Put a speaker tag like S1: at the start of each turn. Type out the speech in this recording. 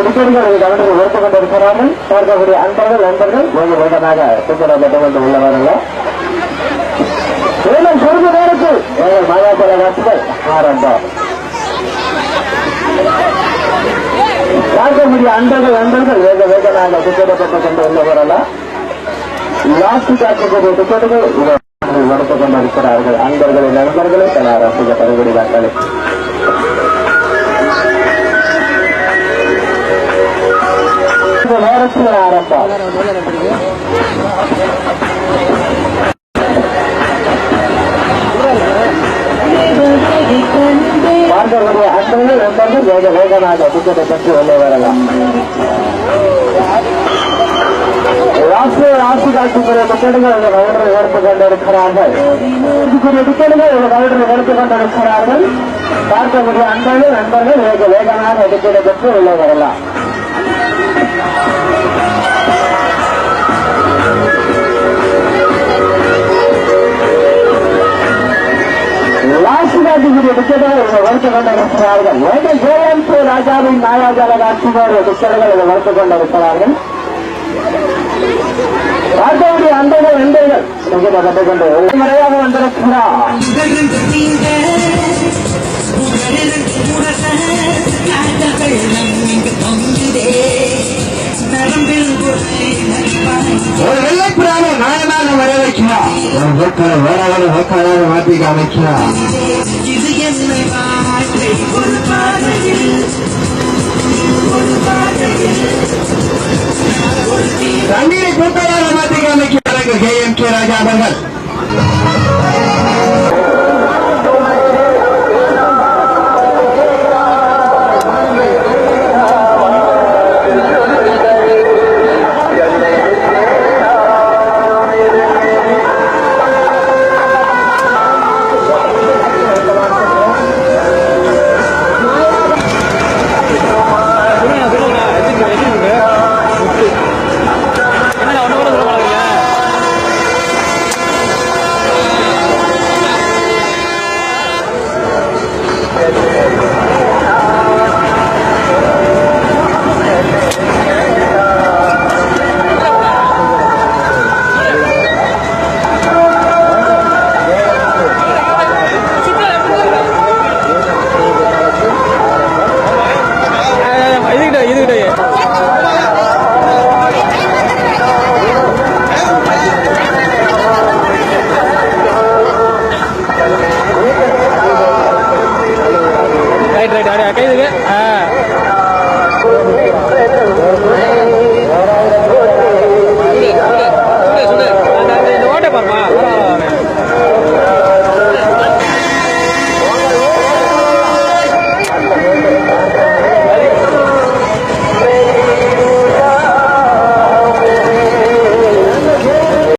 S1: அடுத்த ஒரு கவனத்தில் உயர்த்து கொண்டிருக்கிறார்கள். பார்க்கக்கூடிய அன்பர்கள் நண்பர்கள் வெகு வேகமாக திட்டமிட்டு கொண்டு உள்ளவர்கள். மேலும் சிறிது நேரத்தில் எங்கள் மாயாபல வாசிகள் ஆரம்பம். பார்க்கக்கூடிய அன்பர்கள் நண்பர்கள் வேக வேகமாக திட்டமிட்டு கொண்டு உள்ளவர்கள். லாஸ்ட் காக்கக்கூடிய டிக்கெட்டுகள் நடத்து கொண்டிருக்கிறார்கள். அன்பர்களை நண்பர்களை தலா ரசிக தரக்கூடிய வாக்களித்து இந்த ஆரம்பம். பார்க்கக்கூடிய அன்பர்கள் நண்பர்கள் வேக வேகமாக டிக்கெட்டை பெற்று வரலாம். ராஷ்டிரிய காட்சிக்குரிய டிக்கெட்டுகள் இந்த எடுத்து கொண்டிருக்கிறார்கள். இதுக்குரிய டிக்கெட்டுகள் இந்த எடுத்து கொண்டிருக்கிறார்கள். பார்க்கக்கூடிய அன்பர்கள் நண்பர்கள் வேக வேகமாக டிக்கெட்டை பெற்று உள்ளே வரலாம். ராசிகாஜிக்குரிய டிக்கெட்டுகள் இதை வறுத்து கொண்டிருக்கிறார்கள் வேக ஜேஎம்பி ராஜாவின் மாயாஜால காட்சிகளுடைய டிக்கெட்டுகள் இதை வறுத்து கொண்டிருக்கிறார்கள் கொண்டு முறையாக வந்திருக்கிறார். நம் ஒரு வேட்களை வேற வேற வேட்பாளரை மாற்றி காமிக்கிறார். Right right கைதுக்கு